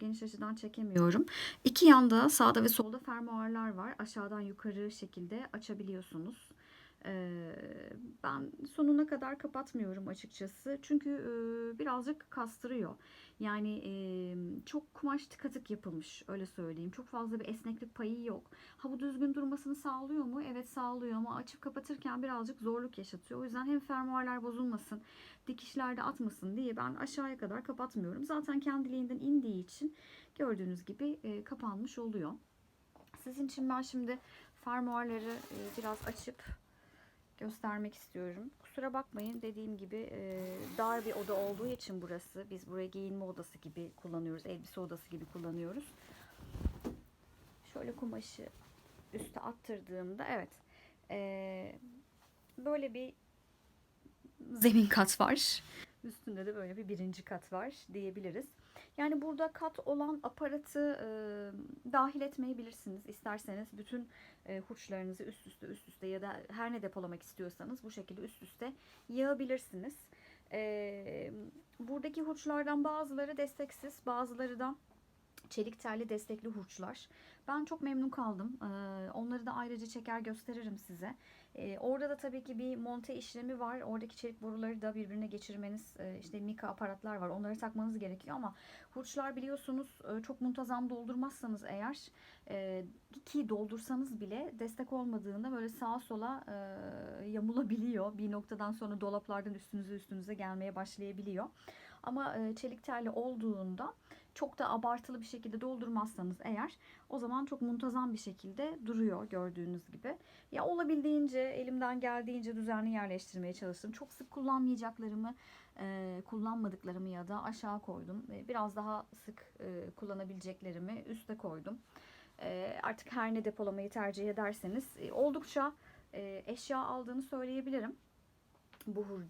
geniş açıdan çekemiyorum. İki yanda sağda ve solda fermuarlar var. Aşağıdan yukarı şekilde açabiliyorsunuz. Ee, ben sonuna kadar kapatmıyorum açıkçası. Çünkü e, birazcık kastırıyor. Yani e, çok kumaş tıkatık yapılmış öyle söyleyeyim. Çok fazla bir esneklik payı yok. Ha bu düzgün durmasını sağlıyor mu? Evet sağlıyor ama açıp kapatırken birazcık zorluk yaşatıyor. O yüzden hem fermuarlar bozulmasın, dikişlerde atmasın diye ben aşağıya kadar kapatmıyorum. Zaten kendiliğinden indiği için gördüğünüz gibi e, kapanmış oluyor. Sizin için ben şimdi fermuarları e, biraz açıp göstermek istiyorum. Kusura bakmayın dediğim gibi e, dar bir oda olduğu için burası. Biz burayı giyinme odası gibi kullanıyoruz. Elbise odası gibi kullanıyoruz. Şöyle kumaşı üste attırdığımda evet e, böyle bir zemin kat var. Üstünde de böyle bir birinci kat var diyebiliriz. Yani burada kat olan aparatı e, dahil etmeyebilirsiniz. İsterseniz bütün e, hurçlarınızı üst üste üst üste ya da her ne depolamak istiyorsanız bu şekilde üst üste yığabilirsiniz. E, buradaki hurçlardan bazıları desteksiz, bazıları da çelik telli destekli hurçlar. Ben çok memnun kaldım. Ee, onları da ayrıca çeker gösteririm size. Ee, orada da tabii ki bir monte işlemi var. Oradaki çelik boruları da birbirine geçirmeniz, e, işte mika aparatlar var. Onları takmanız gerekiyor ama hurçlar biliyorsunuz e, çok muntazam doldurmazsanız eğer e, ki doldursanız bile destek olmadığında böyle sağa sola e, yamulabiliyor. Bir noktadan sonra dolaplardan üstünüze üstünüze gelmeye başlayabiliyor. Ama e, çelik telli olduğunda çok da abartılı bir şekilde doldurmazsanız eğer o zaman çok muntazam bir şekilde duruyor gördüğünüz gibi. Ya olabildiğince elimden geldiğince düzenli yerleştirmeye çalıştım. Çok sık kullanmayacaklarımı, e, kullanmadıklarımı ya da aşağı koydum. E, biraz daha sık e, kullanabileceklerimi üste koydum. Artık her ne depolamayı tercih ederseniz oldukça eşya aldığını söyleyebilirim bu hurcu.